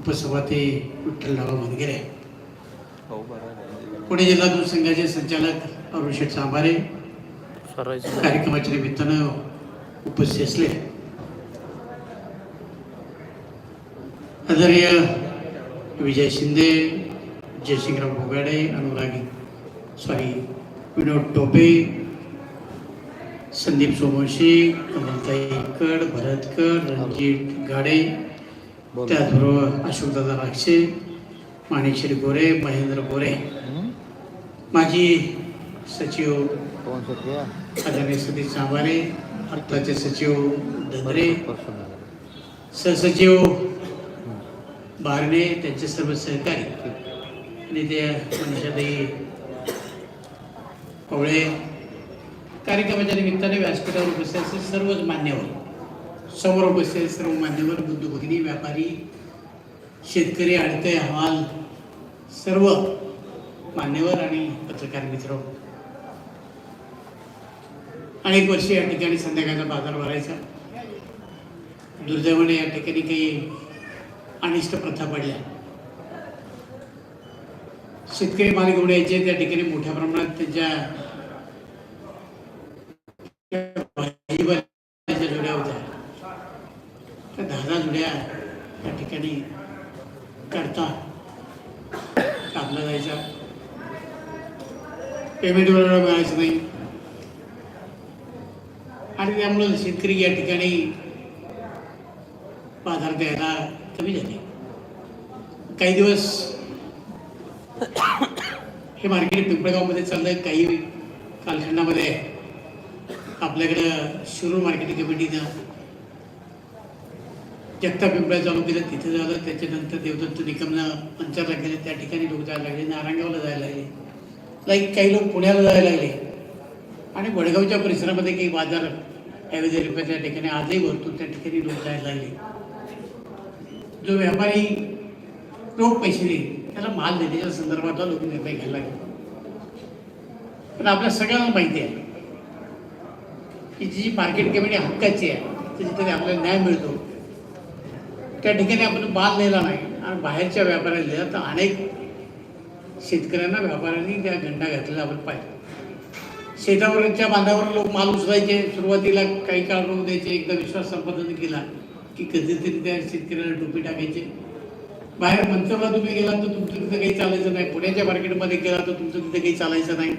उपसभापती विठ्ठलराव मनगिरे हो पुणे जिल्हा दूध संघाचे संचालक अरुण शेठ सांबारे कार्यक्रमाच्या निमित्तानं उपस्थित असले. आदरणीय विजय शिंदे जयसिंगराव भोगाडे अनुरागी सॉरी विनोद टोपे संदीप सोमवंशी कमलताई कड भरत कड रणजित गाडे त्याचबरोबर अशोकदादा राक्षे माणिकश्री गोरे महेंद्र गोरे. माजी सचिव आदरणीय सतीश सांबारे आत्ताचे सचिव धंद्रे सहसचिव बारणे त्यांचे सर्व सहकारी. आणि ते मनीषाताई पवळे कार्यक्रमाच्या निमित्ताने व्यासपीठावर उपस्थित सर्वच मान्यवर. समोर उपस्थित सर्व मान्यवर बुद्ध भगिनी व्यापारी शेतकरी अडकय अहवाल सर्व मान्यवर आणि पत्रकार मित्र. अनेक वर्षे या ठिकाणी संध्याकाळचा बाजार भरायचा. दुर्दैवाने या ठिकाणी काही अनिष्ट प्रथा पडल्या. शेतकरी माल घेऊन यायचे. त्या ठिकाणी मोठ्या प्रमाणात त्यांच्या ठिकाणी करता? कापला जायचा पेमेंट बरोबर मिळायचं नाही. आणि त्यामुळं शेतकरी या ठिकाणी बाजार द्यायला कमी झाले. काही दिवस हे मार्केट पिंपळगावमध्ये चाललंय काही कालखंडामध्ये. आपल्याकडं शिरूर मार्केटिंग कमिटीनं जत्ता पिंपळा चालू केलं तिथे झालं त्याच्यानंतर देवदत्त निकमना पंचारला केलं त्या ठिकाणी लोक जायला लागले नारायणगावला जायला लागले. लाईक काही लोक पुण्याला जायला लागले. आणि वडगावच्या परिसरामध्ये काही बाजार ऐवजी रुपयाच्या ठिकाणी आजही भरतो त्या ठिकाणी लोक जायला लागले. जो व्यापारी रोख पैसे देईल त्याला माल देण्याच्या संदर्भातला लोक निर्णय घ्यायला लागले. पण आपल्या सगळ्यांना माहिती आहे की जी मार्केट कमिटी हक्काची आहे त्याच्यातरी आपल्याला न्याय मिळतो. त्या ठिकाणी आपण माल नेला नाही. आणि बाहेरच्या व्यापाऱ्याला दिला तर अनेक शेतकऱ्यांना व्यापाऱ्यांनी त्या गंडा घातलेला आपण पाहिजे शेतावरच्या बांधावर लोक माल उचलायचे. सुरुवातीला काही काळ रोग द्यायचे. एकदा विश्वास संपादन केला की कधीतरी त्या शेतकऱ्याला टोपी टाकायचे. बाहेर मंचला तुम्ही गेला तर तुमचं तिथं काही चालायचं नाही. पुण्याच्या मार्केटमध्ये गेला तर तुमचं तिथं काही चालायचं नाही.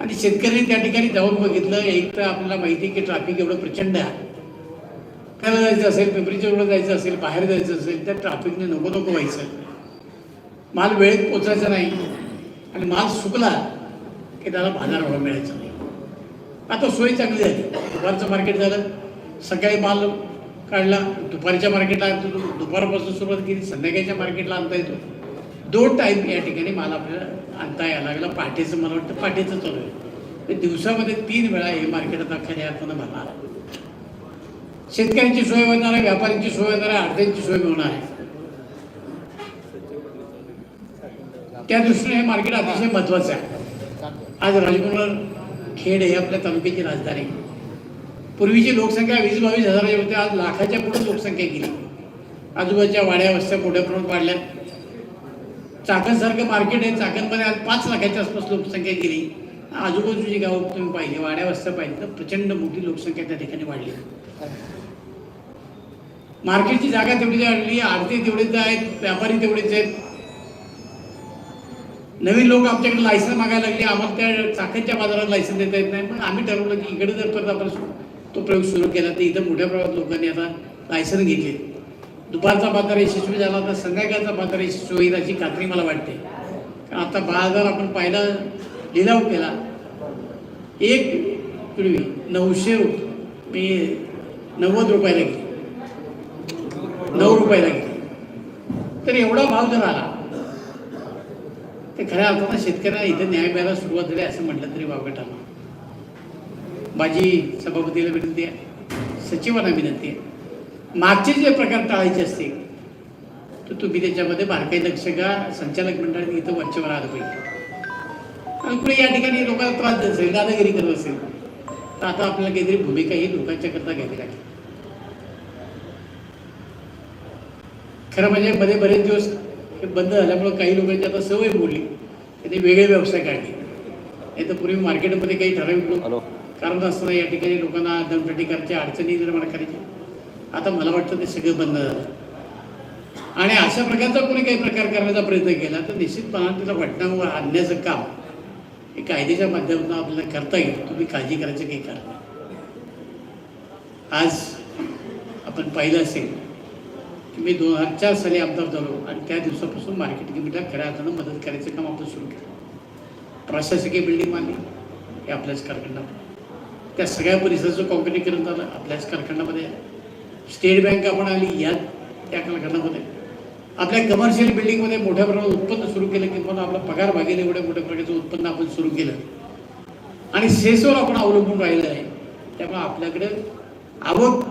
आणि शेतकऱ्यांनी त्या ठिकाणी जाऊन बघितलं. एक तर आपल्याला माहिती आहे की ट्रॅफिक एवढं प्रचंड आहे. त्याला जायचं असेल पिंपरीच्या रोडला जायचं असेल बाहेर जायचं असेल तर ट्रॅफिकने नको नको व्हायचं. माल वेळेत पोचायचा नाही. आणि माल सुकला की त्याला बाजारभाव मिळायचा नाही. आता सोय चांगली झाली दुपारचं मार्केट झालं. सकाळी माल काढला. दुपारच्या मार्केटला आणतो. दुपारपासून सुरुवात केली. संध्याकाळच्या मार्केटला आणता येतो. दोन टाईम या ठिकाणी माल आपल्याला आणता यायला लागला. पहाटेचं मला वाटतं पहाटेचं चालू आहे. म्हणजे दिवसामध्ये तीन वेळा हे मार्केट आता खाली अर्थानं भरणार. शेतकऱ्यांची सोय होणार आहे व्यापाऱ्यांची सोय होणार आहे अर्ध्यांची सोय होणार आहे. त्या दृष्टीने हे मार्केट अतिशय महत्वाचं आहे. आज राजकुमार खेड हे आपल्या तालुक्याची राजधानी. पूर्वीची लोकसंख्या वीस बावीस हजाराची होती आज लाखाच्या पुढे लोकसंख्या गेली. आजूबाजूच्या वाड्या वस्त्या मोठ्या प्रमाणात वाढल्या चाकणसारखं मार्केट आहे चाकणमध्ये आज पाच लाखाच्या आसपास लोकसंख्या गेली. आजूबाजूची गावं तुम्ही पाहिजे वाड्या वस्त्या पाहिजे तर प्रचंड मोठी लोकसंख्या त्या ठिकाणी वाढली. मार्केटची जागा तेवढी आणली आरती तेवढेच आहेत व्यापारी तेवढेच आहेत. नवीन लोक आमच्याकडे लायसन मागायला लागले आम्हाला त्या चाकणच्या बाजारात लायसन देता येत नाही. पण आम्ही ठरवलं की इकडे जर परत आपण तो प्रयोग सुरू केला तर इथं मोठ्या प्रमाणात लोकांनी आता लायसन घेतले. दुपारचा बाजार यशस्वी झाला तर संध्याकाळचा बाजार यशस्वी होईल अशी खात्री मला वाटते. कारण आता बाजार आपण पाहिला लिलाव केला. एक पूर्वी नऊशे रुपये मी नव्वद रुपयाला गेली. नऊ रुपयाला गेली तर एवढा भाव जर आला ते खऱ्या अर्थानं शेतकऱ्यांना इथे न्याय मिळायला सुरुवात झाली असं म्हटलं तरी वावगं माझी सभापतीला विनंती आहे सचिवांना विनंती आहे मागचे जे प्रकार टाळायचे असतील तर तुम्ही त्याच्यामध्ये बारकाई लक्ष घ्या. संचालक मंडळाने इथं वरच्यावर आलं पाहिजे. आणि कुठे या ठिकाणी लोकांना त्रास देत असेल दादागिरी करत असेल तर आता आपल्याला काहीतरी भूमिका ही लोकांच्या करता घ्यावी लागेल. खरं म्हणजे मध्ये बरेच दिवस हे बंद झाल्यामुळं काही लोकांची आता सवय मोडली. त्यांनी वेगळे व्यवसाय काढले. नाही तर पूर्वी मार्केटमध्ये काही ठराविक कारण असताना या ठिकाणी लोकांना दमदाटी करायच्या अडचणी निर्माण करायच्या आता मला वाटतं ते सगळं बंद झालं. आणि अशा प्रकारचा कोणी काही प्रकार करण्याचा प्रयत्न केला तर निश्चितपणाने त्याला घटनावर आणण्याचं काम हे कायद्याच्या माध्यमातून आपल्याला करता येईल. तुम्ही काळजी करायचं काही कारण. आज आपण पाहिलं असेल की मी दोन हजार चार साली आमदार झालो आणि त्या दिवसापासून मार्केट कमिटीला खऱ्या अर्थानं मदत करायचं काम आपण सुरू केलं. प्रशासकीय बिल्डिंग बांधली हे आपल्याच कारखान्यात. त्या सगळ्या परिसराचं कॉम्पिटीकरण झालं आपल्याच कारखान्यामध्ये. स्टेट बँक आपण आली या त्या कारखान्यामध्ये. आपल्या कमर्शियल बिल्डिंगमध्ये मोठ्या प्रमाणात उत्पन्न सुरू केलं किंवा आपला पगार भागेल एवढ्या मोठ्या प्रकारचं उत्पन्न आपण सुरू केलं. आणि सेसवर आपण अवलंबून राहिलं आहे. त्यामुळे आपल्याकडे आवक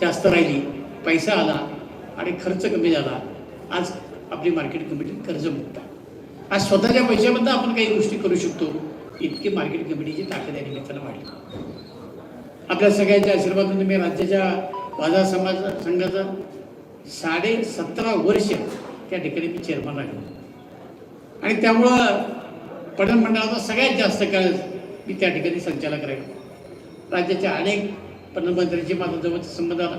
जास्त राहिली. पैसा आला. आणि खर्च कमी झाला आज आपली मार्केट कमिटी कर्जमुक्त आज स्वतःच्या पैशाबद्दल आपण काही गोष्टी करू शकतो. इतकी मार्केट कमिटीची ताकद या निमित्तानं वाढली. आपल्या सगळ्यांच्या आशीर्वादाने मी राज्याच्या बाजार समाज संघाचा साडे सतरा वर्ष त्या ठिकाणी मी चेअरमन राहिलो. आणि त्यामुळं पठण मंडळाचा सगळ्यात जास्त काळ मी त्या ठिकाणी संचालक राहिलो. राज्याच्या अनेक प्रधानमंत्र्यांशी माझा जवळचा संबंध आला.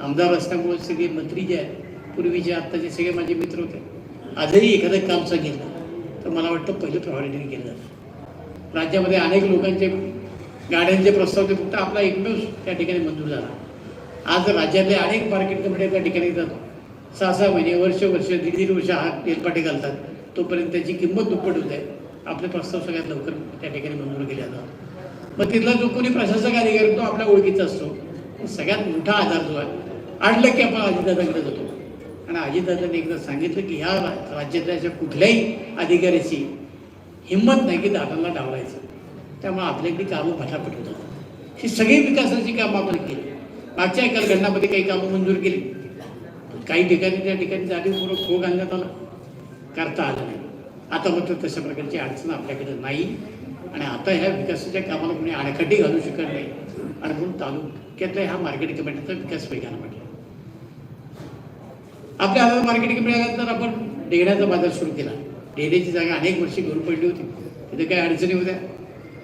आमदार असल्यामुळे सगळे मंत्री जे आहेत पूर्वीचे आत्ताचे सगळे माझे मित्र होते आजही एखादं काम सांगितलं तर मला वाटतं पहिलं प्रायोरिटीने केलं जातं. राज्यामध्ये अनेक लोकांचे गाड्यांचे प्रस्ताव ते फक्त आपला एकमेव त्या ठिकाणी मंजूर झाला. आज राज्यातले अनेक मार्केट कमिटी त्या ठिकाणी जातो सहा सहा महिने वर्ष वर्ष दीड दीड वर्ष हा तेलपाटे घालतात. तोपर्यंत त्याची किंमत दुप्पट होते. आपले प्रस्ताव सगळ्यात लवकर त्या ठिकाणी मंजूर केले जातात. मग तिथला जो कोणी प्रशासक अधिकारी तो आपल्या ओळखीचा असतो. सगळ्यात मोठा आधार जो आहे आणलं की आपण अजितदादाकडे जातो. आणि अजितदादांनी एकदा सांगितलं की ह्या रा- राज्यातल्या कुठल्याही अधिकाऱ्याची हिंमत नाही की दादांना डावलायचं. त्यामुळे आपल्याकडे कामं फटाफट होतात. ही सगळी विकासाची कामं आपण केली. मागच्या एका घटनामध्ये काही कामं मंजूर केली. काही ठिकाणी त्या ठिकाणी जाणीवपूर्वक खो घालण्यात आला. करता आलं नाही. आता मात्र तशा प्रकारची अडचण आपल्याकडे नाही. आणि आता ह्या विकासाच्या कामाला कोणी आडकाठी घालू शकत नाही. आणि म्हणून तालुक्यातल्या ह्या मार्केट कमिटीचा विकास वेगानं म्हटला. आपल्या हातात मार्केट कमिटी आल्यानंतर आपण डेगण्याचा बाजार सुरू केला. डेण्याची जागा अनेक वर्षी घेऊन पडली होती. तिथे काही अडचणी होत्या.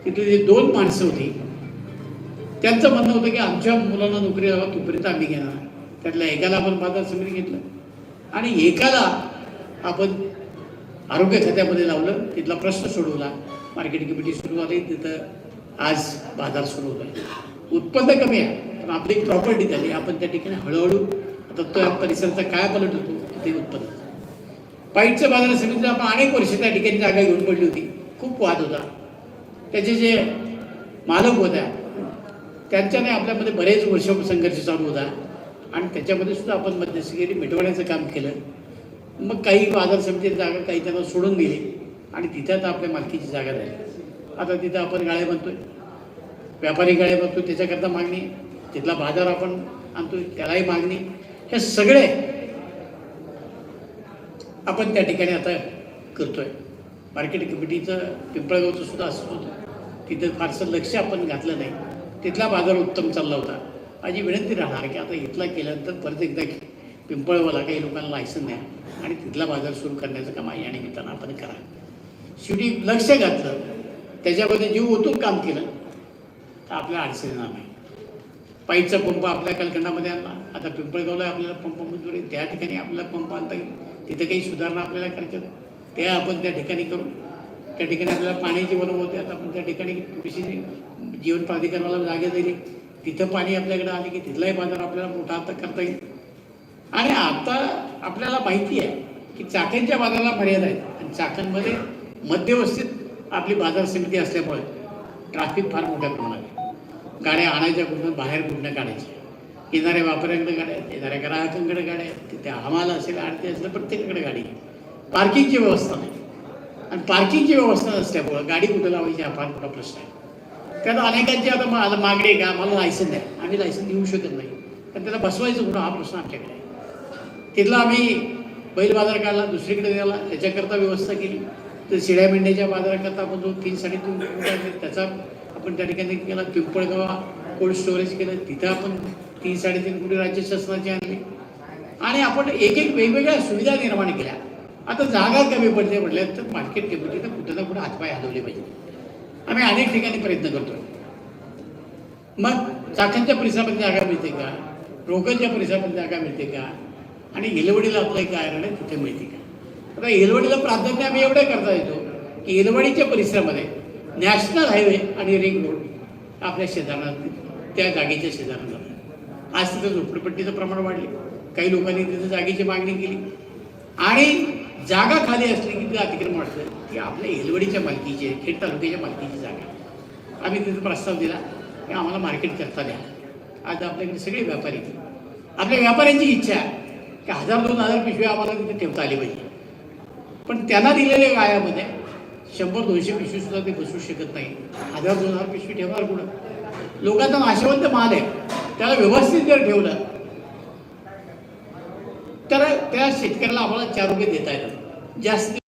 तिथे जे दोन माणसं होती त्यांचं म्हणणं होतं की आमच्या मुलांना नोकरी लावा तोपर्यंत आम्ही घेणार. त्यातल्या एकाला आपण बाजार समिती घेतलं. आणि एकाला आपण आरोग्य खात्यामध्ये लावलं. तिथला प्रश्न सोडवला. मार्केट कमिटी सुरू झाली. तिथं आज बाजार सुरू होत आहे उत्पन्न कमी आहे. पण आपली एक प्रॉपर्टी झाली. आपण त्या ठिकाणी हळूहळू आता तो परिसराचा काय पलट होतो. ते उत्पन्न पाईटच्या बाजार समितीला आपण अनेक वर्ष त्या ठिकाणी जागा घेऊन पडली होती. खूप वाद होता. त्याचे जे मालक होत्या त्यांच्याने आपल्यामध्ये बरेच वर्ष संघर्ष चालू होता. आणि त्याच्यामध्ये सुद्धा आपण मध्यस्थी मिटवण्याचं काम केलं. मग काही बाजार समितीची जागा काही त्यांना सोडून दिली आणि तिथं आता आपल्या मालकीची जागा झाली. आता तिथं आपण गाळे बांधतोय. व्यापारी गाळे बघतो त्याच्याकरता मागणी तिथला बाजार आपण आणतो त्यालाही मागणी. हे सगळे आपण त्या ठिकाणी आता करतोय. मार्केट कमिटीचं पिंपळगावचं सुद्धा असंच होतं. तिथं फारसं लक्ष आपण घातलं नाही. तिथला बाजार उत्तम चालला होता. माझी विनंती राहणार की आता इथला केल्यानंतर परत एकदा पिंपळवाला काही लोकांना लायसन द्या आणि तिथला बाजार सुरू करण्याचं काम या निमित्तानं आपण करा. शेवटी लक्ष घातलं. त्याच्यामध्ये जीव ओतून काम केलं. तर आपल्या अडचणी नाही. पाईपचा पंप आपल्या कलकंडामध्ये आणला. आता पिंपळगावला आपल्याला पंप मंजूर आहे. त्या ठिकाणी आपल्याला पंप आणता येईल. तिथे काही सुधारणा आपल्याला करायच्या ते त्या आपण त्या ठिकाणी करू त्या ठिकाणी आपल्याला पाण्याची बरोबर होते. आता आपण त्या ठिकाणी कृषी जीवन प्राधिकरणाला जागा दिली तिथं पाणी आपल्याकडे आले की तिथलाही बाजार आपल्याला मोठा आता करता येईल. आणि आता आपल्याला माहिती आहे की चाकणच्या बाजाराला मर्यादा आहेत. आणि चाकणमध्ये मध्यवस्थित आपली बाजार समिती असल्यामुळे ट्रॅफिक फार मोठ्या प्रमाणात आहे. गाड्या आणायच्या कुठून बाहेर कुठनं काढायच्या येणाऱ्या व्यापाऱ्यांकडे गाड्या आहेत येणाऱ्या ग्राहकांकडे गाड्या आहेत तिथे आम्हाला असेल आरती असेल प्रत्येकाकडे गाडी. पार्किंगची व्यवस्था नाही. आणि पार्किंगची व्यवस्था नसल्यामुळं गाडी कुठं लावायची हा फार मोठा प्रश्न आहे. त्यात अनेकांची आता मा- मागणी आहे का आम्हाला लायसन द्या. आम्ही लायसन देऊ शकत नाही. पण त्याला बसवायचं कुठं हा प्रश्न आमच्याकडे आहे. तिथला आम्ही बैल बाजार काढला दुसरीकडे गेला त्याच्याकरता व्यवस्था केली. तर शिड्या मेंढ्याच्या बाजाराकरता आपण जो तीन साडेतीन त्याचा आपण त्या ठिकाणी केला पिंपळगाव कोल्ड स्टोरेज केलं तिथं आपण तीन साडेतीन कोटी राज्य शासनाचे आणले. आणि आपण एक एक वेगवेगळ्या सुविधा निर्माण केल्या. आता जागा कमी पडते म्हटल्या तर मार्केट कमिटीनं कुठं ना कुठं हातपाय हलवले पाहिजे. आम्ही अनेक ठिकाणी प्रयत्न करतोय. मग चाकणच्या परिसरामध्ये जागा मिळते का? रोकनच्या परिसरामध्ये जागा मिळते का? आणि येलवडीला आपलं एक आयरण आहे तिथे मिळते का? आता येलवडीला प्राधान्य आम्ही एवढं करता येतो की येलवडीच्या परिसरामध्ये नॅशनल हायवे आणि रिंग रोड आपल्या शेजारला त्या जागेच्या शेजारला. आज तिथं झोपडपट्टीचं प्रमाण वाढले. काही लोकांनी तिथं जागेची मागणी केली. आणि जागा खाली असली की तिथं अतिक्रमण वाटतं की आपल्या येलवडीच्या मालकीची आहे, खेड तालुक्याच्या मालकीची जागा. आम्ही तिथं प्रस्ताव दिला. की आम्हाला मार्केट करता द्या. आज आपल्याकडे सगळे व्यापारी आपल्या व्यापाऱ्यांची इच्छा आहे की हजार दोन हजार पिशव्या आम्हाला तिथे ठेवता आली पाहिजे. पण त्यांना दिलेल्या गायामध्ये शंभर दोनशे पिशवी सुद्धा ते बसू शकत नाही. हजार दोन हजार पिशवी ठेवणार कुठं? लोकांचा नाशवंत माल आहे त्याला व्यवस्थित जर ठेवलं तर त्या शेतकऱ्याला आम्हाला चार रुपये देता येतात. जास्त